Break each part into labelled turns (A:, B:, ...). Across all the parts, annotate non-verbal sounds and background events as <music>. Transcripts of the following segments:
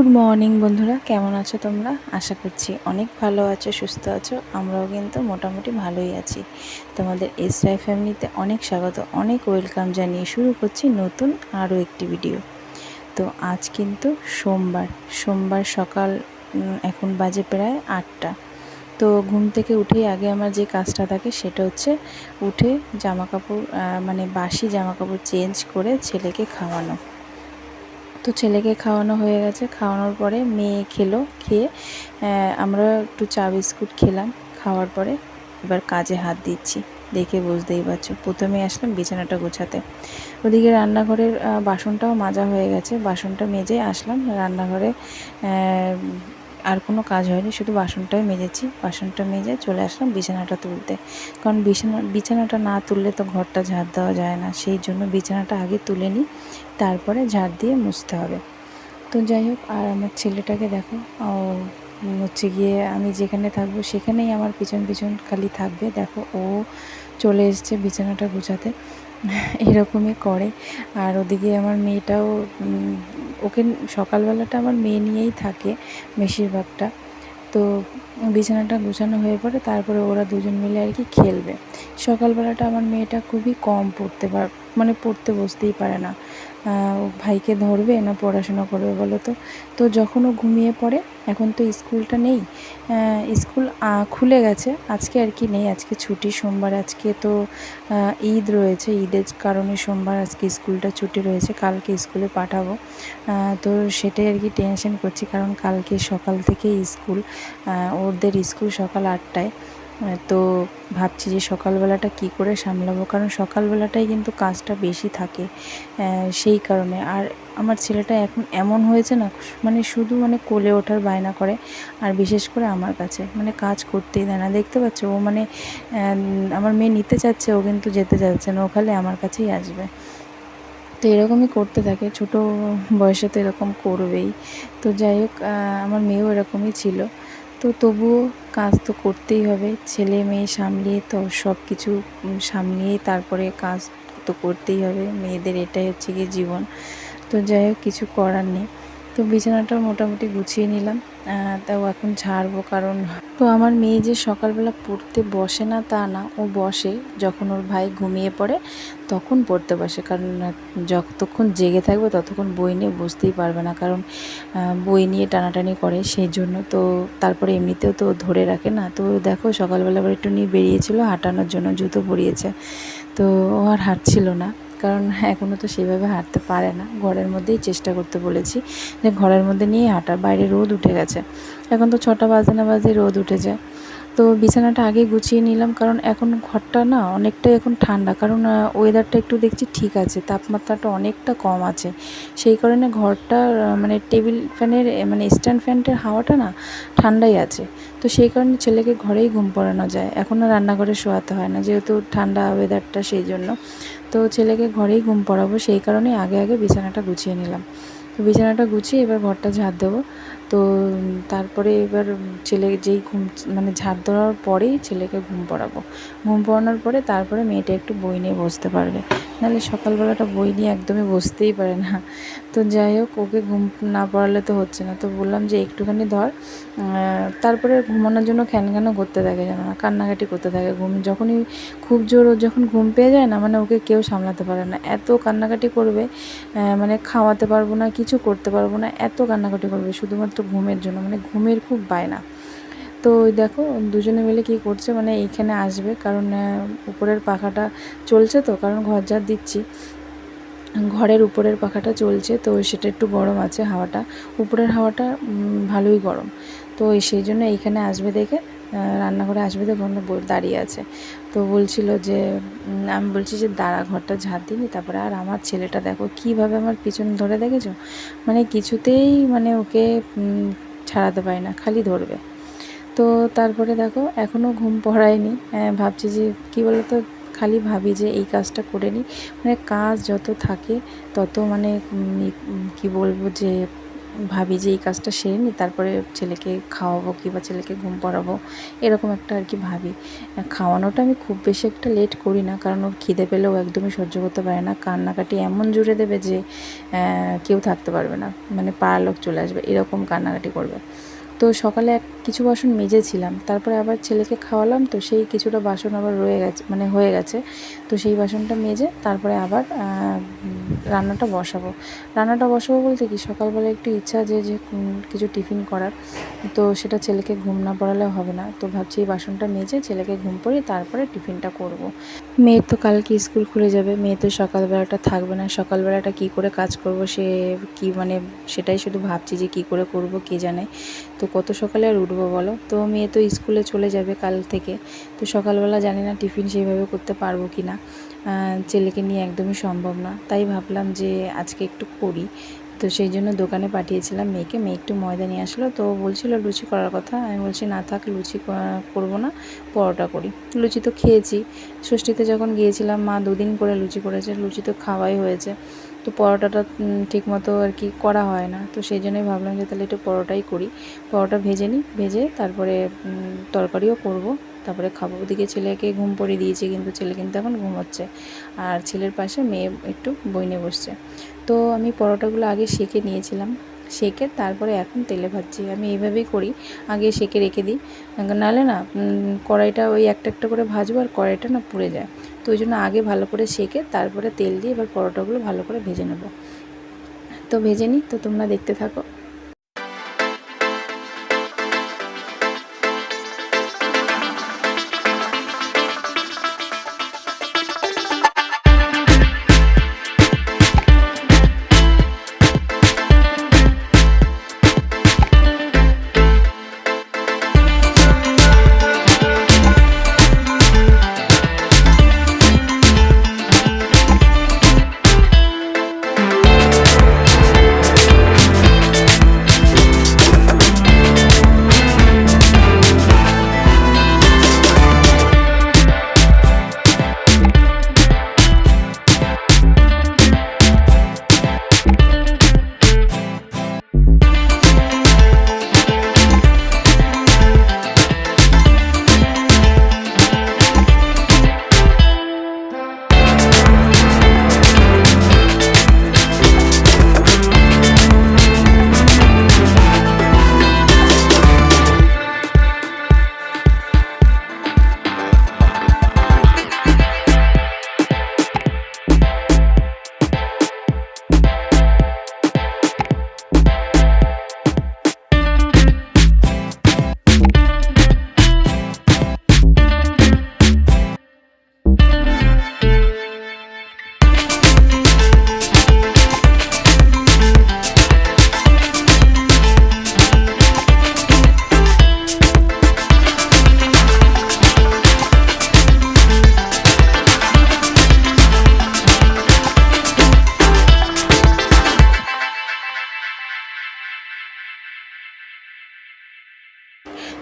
A: Good morning বন্ধুরা। কেমন আছো তোমরা? আশা করছি অনেক ভালো আছো, সুস্থ আছো। আমরাও কিন্তু মোটামুটি ভালোই আছি। তোমাদের এসরাই ফ্যামিলিতে অনেক স্বাগত, অনেক ওয়েলকাম জানিয়ে শুরু করছি নতুন আরও একটি ভিডিও। তো আজ কিন্তু সোমবার সোমবার সকাল এখন বাজে প্রায় আটটা। তো ঘুম থেকে উঠেই আগে আমার যে কাজটা থাকে সেটা হচ্ছে উঠে জামা কাপড় মানে বাসি জামা কাপড় চেঞ্জ করে ছেলেকে খাওয়ানো। তো ছেলেকে খাওয়ানো হয়ে গেছে। খাওয়ানোর পরে মেয়ে খেলো, খেয়ে আমরা একটু চা বিস্কুট খেলাম। খাওয়ার পরে এবার কাজে হাত দিচ্ছি। দেখে বুঝতেই পারছ। প্রথমে আসলাম বিছানাটা গোছাতে। ওদিকে রান্নাঘরের বাসনটাও মাজা হয়ে গেছে। বাসনটা মেজে আসলাম। রান্নাঘরে আর কোনো কাজ হয়নি, শুধু বাসনটাই মেজেছি। বাসনটা মেজে চলে আসলাম বিছানাটা তুলতে। কারণ বিছানা, বিছানাটা না তুললে তো ঘরটা ঝাড় দেওয়া যায় না। সেই জন্য বিছানাটা আগে তুলে নিই, তারপরে ঝাড় দিয়ে মুছতে হবে। তো যাই হোক, আর আমার ছেলেটাকে দেখো, ও হচ্ছে গিয়ে আমি যেখানে থাকব সেখানেই আমার পিছন পিছন খালি থাকবে। দেখো, ও চলে এসছে বিছানাটা গুছাতে। <laughs> এরকমই করে। আর ওদিকে আমার মেয়েটাও ওকে সকালবেলাটা আমার মেয়ে নিয়েই থাকে বেশিরভাগটা। তো বিছানাটা গুছানো হয়ে পড়ে, তারপরে ওরা দুজন মিলে আর কি খেলবে। সকালবেলাটা আমার মেয়েটা খুবই কম পড়তে পার মানে পড়তে বসতেই পারে না। ভাইকে ধরবে না পড়াশোনা করবে বলো তো? তো যখন ও ঘুমিয়ে পড়ে, এখন তো স্কুলটা নেই স্কুল খুলে গেছে, আজকে আর কি নেই, আজকে ছুটি সোমবার, আজকে তো ঈদ রয়েছে, ঈদের কারণে সোমবার আজকে স্কুলটা ছুটি রয়েছে, কালকে স্কুলে পাঠাবো। তো সেটাই আর কি টেনশন করছি, কারণ কালকে সকাল থেকে স্কুল ওদের স্কুল সকাল আটটায়। তো ভাবছি যে সকালবেলাটা কি করে সামলাবো? কারণ সকালবেলাটাই কিন্তু কাজটা বেশি থাকে সেই কারণে। আর আমার ছেলেটা এখন এমন হয়েছে না মানে শুধু মানে কোলে ওঠার বায়না করে, আর বিশেষ করে আমার কাছে। মানে কাজ করতেই দেয় না। দেখতে পাচ্ছ? ও মানে আমার মেয়ে নিতে চাচ্ছে, ও কিন্তু যেতে চাচ্ছে না। ও খালি আমার কাছেই আসবে। তো এরকমই করতে থাকে। ছোট বয়সে তো এরকম করবেই। তো যাই হোক আমার মেয়েও এরকমই ছিল। তো তবুও কাজ তো করতেই হবে। ছেলে, মেয়ে সামলিয়ে তো সব কিছু সামলিয়ে তারপরে কাজ তো করতেই হবে। মেয়েদের এটাই হচ্ছে গিয়ে জীবন। তো যাই হোক, কিছু করার নেই। তো বিছানাটা মোটামুটি গুছিয়ে নিলাম। তাও এখন ঝাড়বো কারণ তো আমার মেয়ে যে সকালবেলা পড়তে বসে না তা না, ও বসে যখন ওর ভাই ঘুমিয়ে পড়ে তখন পড়তে বসে কারণ যতক্ষণ জেগে থাকবে ততক্ষণ বই নিয়ে বসতেই পারবে না কারণ বই নিয়ে টানাটানি করে সেই জন্য তো তারপরে এমনিতেও তো ধরে রাখে না। তো দেখো সকালবেলা আবার একটু নিয়ে বেরিয়েছিল, হাঁটানোর জন্য জুতো পরিয়েছে। তো ও আর হাঁটছিল না। কারণ এখনও তো সেভাবে হাঁটতে পারে না। ঘরের মধ্যেই চেষ্টা করতে বলেছি যে ঘরের মধ্যে নিয়ে হাঁটার। বাইরে রোদ উঠে গেছে। এখন তো ছটা বাজে না বাজে রোদ উঠে যায়। তো বিছানাটা আগে গুছিয়ে নিলাম কারণ এখন ঘরটা না অনেকটাই এখন ঠান্ডা। কারণ ওয়েদারটা একটু দেখছি ঠিক আছে, তাপমাত্রাটা অনেকটা কম আছে। সেই কারণে ঘরটা মানে টেবিল ফ্যানের মানে স্ট্যান্ড ফ্যানটার হাওয়াটা না ঠান্ডাই আছে। তো সেই কারণে ছেলেকে ঘরেই ঘুম পড়ানো যায়। এখন আর রান্নাঘরে শোয়াতে হয় না, যেহেতু ঠান্ডা ওয়েদারটা সেই জন্য। তো ছেলেকে ঘরেই ঘুম পড়াবো, সেই কারণে আগে আগে বিছানাটা গুছিয়ে নিলাম। তো বিছানাটা গুছিয়ে এবার ঘরটা ঝাড় দেবো। তো তারপরে এবার ছেলে যেই ঘুম মানে ঝাড় দেওয়ার পরেই ছেলেকে ঘুম পড়াবো। ঘুম পড়ানোর পরে তারপরে মেয়েটা একটু বই নিয়ে বসতে পারবে। নাহলে সকালবেলাটা বই নিয়ে একদমই বসতেই পারে না। তো যাই হোক, ওকে ঘুম না পড়ালে তো হচ্ছে না। তো বললাম যে, একটুখানি ধর। তারপরে ঘুমানোর জন্য খ্যানখ্যানও করতে থাকে জানো না, কান্নাকাটি করতে থাকে। ঘুম যখনই খুব জোর যখন ঘুম পেয়ে যায় না মানে ওকে কেউ সামলাতে পারে না। এত কান্নাকাটি করবে মানে খাওয়াতে পারব না, কিছু করতে পারব না, এত কান্নাকাটি করবে। শুধুমাত্র ঘুমের জন্য মানে ঘুমের খুব বায়না। তো ওই দেখো, দুজনে মিলে কি করছে মানে এইখানে আসবে, কারণ উপরের পাখাটা চলছে তো, কারণ ঘর যা দিচ্ছি। ঘরের উপরের পাখাটা চলছে, তো সেটা একটু গরম আছে হাওয়াটা। উপরের হাওয়াটা ভালোই গরম। তো সেই জন্য এইখানে আসবে দেখে রান্নাঘরে আসবে তো ওখানে বল- দাঁড়িয়ে আছে। তো বলছিল যে আমি বলছি যে দাঁড়া ঘরটা ঝাঁট দিনি তারপরে আর আমার ছেলেটা দেখো কীভাবে আমার পিছন ধরে দেখেছ? মানে কিছুতেই মানে ওকে ছাড়াতে পারি না খালি ধরবে। তো তারপরে দেখো এখনও ঘুম পড়ায়নি। আহ, ভাবছি যে কী বলতো খালি ভাবি যে এই কাজটা করে নিই। মানে কাজ যত থাকে তত মানে কি বলব যে ভাবি যে এই কাজটা সেরে নিই তারপরে ছেলেকে খাওয়াবো কি বা ছেলেকে ঘুম পড়াবো, এরকম একটা আর কি ভাবি। খাওয়ানোটা আমি খুব বেশি একটা লেট করি না, কারণ ওর খিদে পেলেও একদমই সহ্য করতে পারে না। কান্নাকাটি এমন জুড়ে দেবে যে কেউ থাকতে পারবে না মানে পাড়ার লোক চলে আসবে, এরকম কান্নাকাটি করবে। তো সকালে এক কিছু বাসন মেজেছিলাম। তারপরে আবার ছেলেকে খাওয়ালাম, তো সেই কিছুটা বাসন আবার রয়ে গেছে মানে হয়ে গেছে। তো সেই বাসনটা মেজে তারপরে আবার রান্নাটা বসাবো। রান্নাটা বসাবো বলতে কি, সকালবেলা একটু ইচ্ছা যে যে কিছু টিফিন করার। তো সেটা ছেলেকে ঘুম না পড়ালে হবে না। তো ভাবছি এই বাসনটা মেজে ছেলেকে ঘুম পড়িয়ে তারপরে টিফিনটা করব। মেয়ের তো কালকে স্কুল খুলে যাবে। মেয়ে তো সকালবেলাটা থাকবে না। সকালবেলাটা কি করে কাজ করব সে কি মানে সেটাই শুধু ভাবছি যে কি করে করব কে জানে। তো কত সকালে আর উঠবো বলো? তো মেয়ে তো স্কুলে চলে যাবে কাল থেকে। তো সকালবেলা জানি না টিফিন সেইভাবে করতে পারব কি না ছেলেকে নিয়ে একদমই সম্ভব না। তাই ভাবলাম যে আজকে একটু করি। তো সেই জন্য দোকানে পাঠিয়েছিলাম মেয়েকে। মেয়ে একটু ময়দা নিয়ে আসলো। তো বলছিল, লুচি করার কথা। আমি বলছি, না থাক, লুচি করব না। পরোটা করি। লুচি তো খেয়েছি। ষষ্ঠীতে যখন গিয়েছিলাম, মা দুদিন করে লুচি করেছে। লুচি তো খাওয়াই হয়েছে। তো পরোটাটা ঠিকমতো ঠিক মতো আর কি করা হয় না। তো সেই জন্যই ভাবলাম যে তাহলে একটু পরোটাই করি। পরোটা ভেজে নিই, ভেজে তারপরে তরকারিও করব। তারপরে খাব। ওদিকে ছেলেকে ঘুম পড়িয়ে দিয়েছি কিন্তু ছেলে কিন্তু এখন ঘুমোচ্ছে। আর ছেলের পাশে মেয়ে একটু বইনে বসছে। তো আমি পরোটাগুলো আগে সেকে নিয়েছিলাম। সেকে তারপরে এখন তেলে ভাজছি। আমি এইভাবেই করি। আগে সেকে রেখে দিই। নাহলে না কড়াইটা ওই একটা একটা করে ভাজবো আর কড়াইটা না পুড়ে যায়। তো ওই জন্য আগে ভালো করে সেকে তারপরে তেল দিয়ে এবার পরোটাগুলো ভালো করে ভেজে নেব। তো ভেজে নিই। তো তোমরা দেখতে থাকো।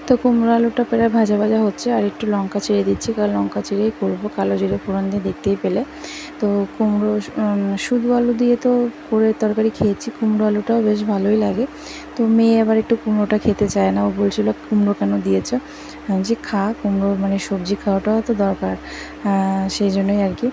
A: তো কুমড়ো আলুটা প্রায় ভাজা ভাজা হচ্ছে আর একটু লঙ্কা চিড়ে দিচ্ছি, কারণ লঙ্কা চিড়েই করব। কালো জিরে ফোড়ন দিয়ে দেখতেই পেলে। তো কুমড়ো শুধু আলু দিয়ে তো করে তরকারি খেয়েছি, কুমড়ো আলুটাও বেশ ভালোই লাগে। তো মেয়ে আবার একটু কুমড়োটা খেতে চায় না। ও বলছিল, কুমড়ো কেন দিয়েছ? যে খা, কুমড়ো মানে সবজি খাওয়াটাও তো দরকার। সেই জন্যই আর কি।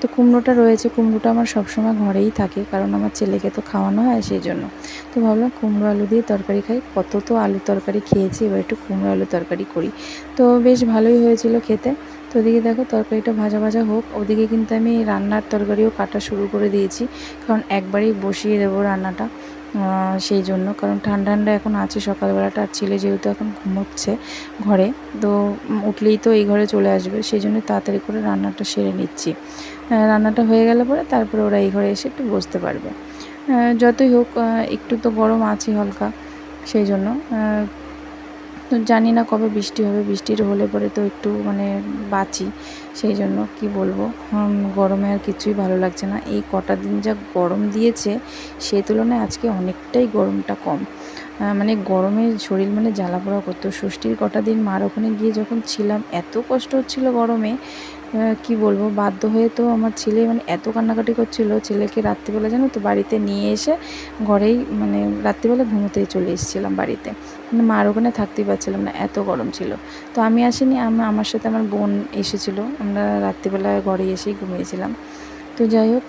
A: তো কুমড়োটা রয়েছে, কুমড়োটা আমার সবসময় ঘরেই থাকে, কারণ আমার ছেলেকে তো খাওয়ানো হয় সেই জন্য। তো ভাবলাম কুমড়ো আলু দিয়ে তরকারি খাই, কত তো আলু তরকারি খেয়েছি, এবার একটু কুমড়ো আলু তরকারি করি। তো বেশ ভালোই হয়েছিল খেতে। তো ওদিকে দেখো তরকারিটা ভাজা ভাজা হোক, ওদিকে কিন্তু আমি রান্নার তরকারিও কাটা শুরু করে দিয়েছি, কারণ একবারেই বসিয়ে দেবো রান্নাটা সেই জন্য। কারণ ঠান্ডা ঠান্ডা এখন আছে সকালবেলাটা, আর ছেলে যেহেতু এখন ঘুমোচ্ছে ঘরে, তো উঠলেই তো এই ঘরে চলে আসবে, সেই জন্য তাড়াতাড়ি করে রান্নাটা সেরে নিচ্ছি। রান্নাটা হয়ে গেলে পরে তারপরে ওরা এই ঘরে এসে একটু বসতে পারবে। যতই হোক একটু তো গরম আছে হালকা, সেই জন্য তো জানি না কবে বৃষ্টি হবে, বৃষ্টির হলে পরে তো একটু মানে বাঁচি, সেই জন্য কি বলব গরমে আর কিছুই ভালো লাগছে না। এই কটা দিন যা গরম দিয়েছে সেই তুলনায় আজকে অনেকটাই গরমটা কম। মানে গরমে শরীর মানে জ্বালা পোড়া করতো। ষষ্ঠীর কটা দিন মার ওখানে গিয়ে যখন ছিলাম, এত কষ্ট হচ্ছিল গরমে কি বলব, বাধ্য হয়ে তো আমার ছেলে মানে এত কান্নাকাটি করছিল, ছেলেকে রাত্রিবেলা জানো তো বাড়িতে নিয়ে এসে ঘরেই মানে রাত্রিবেলা ঘুমোতেই চলে এসেছিলাম বাড়িতে। মানে মার ওখানে থাকতেই পারছিলাম না, এত গরম ছিল। তো আমি আসিনি, আমি, আমার সাথে আমার বোন এসেছিল, আমরা রাত্রিবেলা ঘরে এসেই ঘুমিয়েছিলাম। তো যাই হোক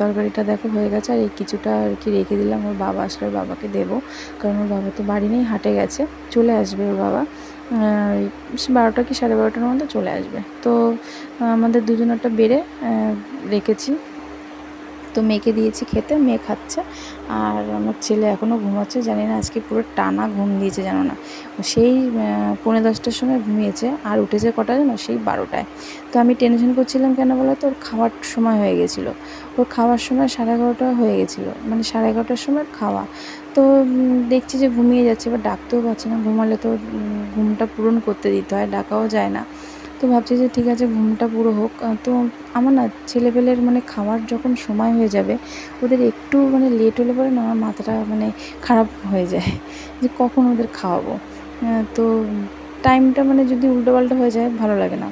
A: তরকারিটা দেখো হয়ে গেছে, আর এই কিছুটা আর কি রেখে দিলাম, ওর বাবা আসলে ওর বাবাকে দেবো। কারণ ওর বাবা তো বাড়ি নেই, হাটে গেছে, চলে আসবে ওর বাবা। বারোটা কি সাড়ে বারোটার মধ্যে চলে আসবে। তো আমাদের দুজনেরটা বেড়ে রেখেছি। তো মেয়েকে দিয়েছি খেতে, মেয়ে খাচ্ছে। আর আমার ছেলে এখনও ঘুমাচ্ছে, জানি না আজকে পুরো টানা ঘুম দিয়েছে, জানো না। সেই পৌনে দশটার সময় ঘুমিয়েছে, আর উঠেছে কটা জানো সেই বারোটায়। তো আমি টেনশন করছিলাম কেন বলো তো? ওর খাওয়ার সময় হয়ে গেছিল। ওর খাওয়ার সময় সাড়ে এগারোটা হয়ে গেছিল। মানে সাড়ে এগারোটার সময় খাওয়া। তো দেখছি যে ঘুমিয়ে যাচ্ছে, এবার ডাকতেও পারছি না। ঘুমালে তো ঘুমটা পূরণ করতে দিতে হয়, ডাকাও যায় না। তো ভাবছি যে ঠিক আছে, ঘুমটা পুরো হোক। তো আমার না ছেলেপেলের মানে খাওয়ার যখন সময় হয়ে যাবে, ওদের একটু মানে লেট হলে পরে না আমার মাথাটা মানে খারাপ হয়ে যায় যে কখন ওদের খাওয়াবো। তো টাইমটা মানে যদি উল্টোপাল্টা হয়ে যায়, ভালো লাগে না।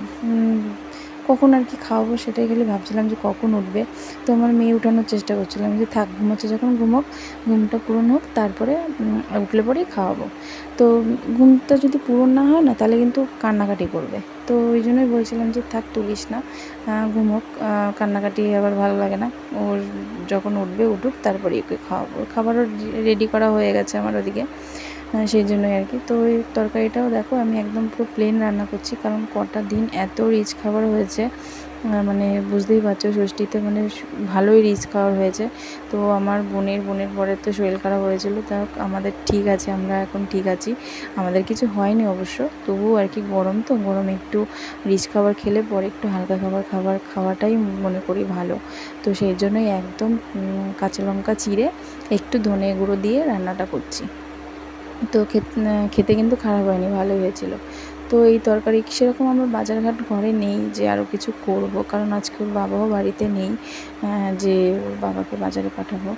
A: কখন আর কি খাওয়াবো সেটাই খালি ভাবছিলাম যে কখন উঠবে। তো আমার মেয়ে উঠানোর চেষ্টা করছিলাম যে থাক ঘুমোচ্ছে যখন ঘুমোক, ঘুমটা পূরণ হোক, তারপরে উঠলে পরেই খাওয়াবো। তো ঘুমটা যদি পূরণ না হয় না, তাহলে কিন্তু কান্নাকাটি করবে। তো ওই জন্যই বলছিলাম যে থাক, তুলিস না। ঘুমোক কান্নাকাটি আবার ভালো লাগে না। ওর যখন উঠবে, উঠুক তারপরে ওকে খাওয়াবো। খাবারও রেডি করা হয়ে গেছে আমার ওদিকে। সেই জন্যই আর কি। তো ওই তরকারিটাও দেখো, আমি একদম পুরো প্লেন রান্না করছি, কারণ কটা দিন এত রিচ খাবার হয়েছে। মানে বুঝতেই পারছ, ষষ্ঠীতে মানে ভালোই রিচ খাওয়ার হয়েছে। তো আমার বোনের বোনের পরে তো শরীর খারাপ হয়েছিল, তা আমাদের ঠিক আছে, আমরা এখন ঠিক আছি। আমাদের কিছু হয়নি অবশ্য, তবুও আর কি গরম তো, গরম একটু রিচ খাবার খেলে পরে একটু হালকা খাবার খাবার খাওয়াটাই মনে করি ভালো। তো সেই জন্যই একদম কাঁচা লঙ্কা চিড়ে, একটু ধনে গুঁড়ো দিয়ে রান্নাটা করছি। তো খেতে কিন্তু খারাপ হয়নি, ভালোই হয়েছিল। তো এই তরকারি সেরকম আমার বাজারঘাট ঘরে নেই যে আরও কিছু করব? কারণ আজকে ওর বাবাও বাড়িতে নেই যে ওর বাবাকে বাজারে পাঠাবো।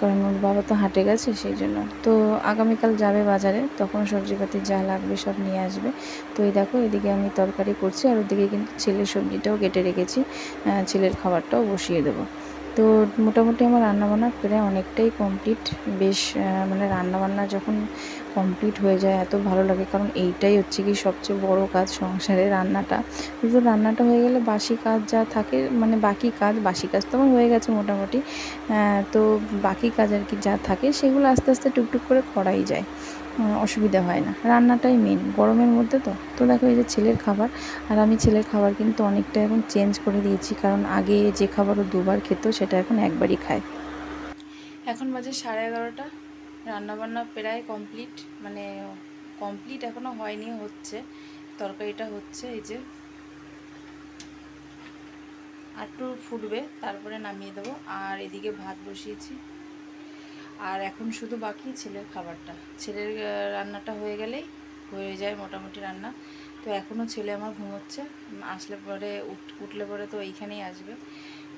A: কারণ ওর বাবা তো হাটে গেছে সেই জন্য। তো আগামীকাল যাবে বাজারে, তখন সবজিপাতি যা লাগবে সব নিয়ে আসবে। তো এই দেখো, এদিকে আমি তরকারি করছি আর ওদিকে কিন্তু ছেলের সবজিটাও কেটে রেখেছি ছেলের খাবারটাও বসিয়ে দেবো। তো মোটামুটি আমার রান্নাবান্না প্রায় অনেকটাই কমপ্লিট। বেশ মানে রান্নাবান্না যখন কমপ্লিট হয়ে যায়, এত ভালো লাগে। কারণ এইটাই হচ্ছে কি সবচেয়ে বড় কাজ সংসারে রান্নাটা। কিন্তু রান্নাটা হয়ে গেলে বাসি কাজ যা থাকে মানে বাকি কাজ, বাসি কাজ তো আমার হয়ে গেছে মোটামুটি। তো বাকি কাজ আর কি যা থাকে, সেগুলো আস্তে আস্তে টুকটুক করে করাই যায়। অসুবিধা হয় না। রান্নাটাই মেন গরমের মধ্যে তো। তো দেখো এই যে ছেলের খাবার, আর আমি ছেলের খাবার কিন্তু অনেকটা এখন চেঞ্জ করে দিয়েছি। কারণ আগে যে খাবারও দুবার খেত, সেটা এখন একবারই খায়। এখন বাজে সাড়ে এগারোটা। রান্নাবান্না প্রায় কমপ্লিট মানে কমপ্লিট এখনও হয়নি, হচ্ছে। তরকারিটা হচ্ছে, এই যে। একটু ফুটবে, তারপরে নামিয়ে দেবো। আর এদিকে ভাত বসিয়েছি। আর এখন শুধু বাকি ছেলের খাবারটা। ছেলের রান্নাটা হয়ে গেলেই হয়ে যায় মোটামুটি রান্না। তো এখনও ছেলে আমার ঘুমোচ্ছে। আসলে পরে উঠলে পরে তো এইখানেই আসবে।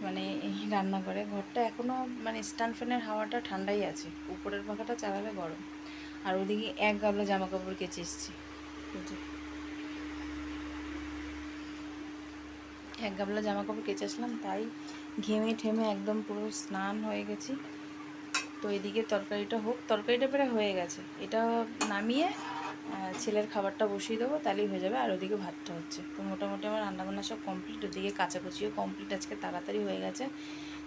A: মানে এই রান্নাঘরে ঘরটা এখনও মানে স্ট্যান্ড ফ্যানের হাওয়াটা ঠান্ডাই আছে। উপরের পাখাটা চালালে গরম। আর ওদিকে এক গাবলা জামা কাপড় কেচে এসছি। এক গাবলা জামা কাপড় কেচে আসলাম, তাই ঘেমে ঠেমে একদম পুরো স্নান হয়ে গেছি। তো এদিকে তরকারিটা হোক, তরকারিটা প্রায় হয়ে গেছে। এটা নামিয়ে ছেলের খাবারটা বসিয়ে দেবো, তাহলেই হয়ে যাবে। আর ওদিকে ভাতটা হচ্ছে। তো মোটামুটি আমার রান্নাবান্না সব কমপ্লিট ওদিকে কাচাকুচিও কমপ্লিট আজকে তাড়াতাড়ি হয়ে গেছে।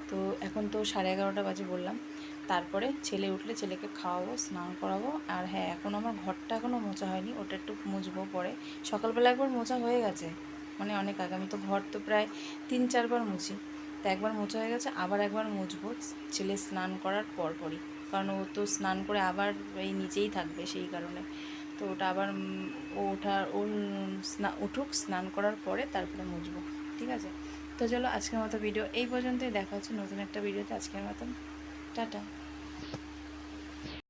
A: তো এখন তো সাড়ে এগারোটা বাজে বললাম। তারপরে ছেলে উঠলে ছেলেকে খাওয়াবো, স্নান করাবো। আর হ্যাঁ এখন আমার ঘরটা এখনও মোচা হয়নি। ওটা একটু মুছবো পরে। সকালবেলা একবার মোচা হয়ে গেছে। মানে অনেক আগে। আমি তো ঘর তো প্রায় তিন চারবার মুছি। তো একবার মোচা হয়ে গেছে, আবার একবার মুছবো। ছেলে স্নান করার পরপরই। কারণ ও তো স্নান করে আবার এই নিচেই থাকবে সেই কারণে। তো ওটা আবার ওঠার ও স্নান উঠুক, স্নান করার পরে তারপরে মুছবো, ঠিক আছে? তো চলো আজকের মতো ভিডিও এই পর্যন্তই, দেখা হচ্ছে নতুন একটা ভিডিওতে আজকের মতন, টাটা।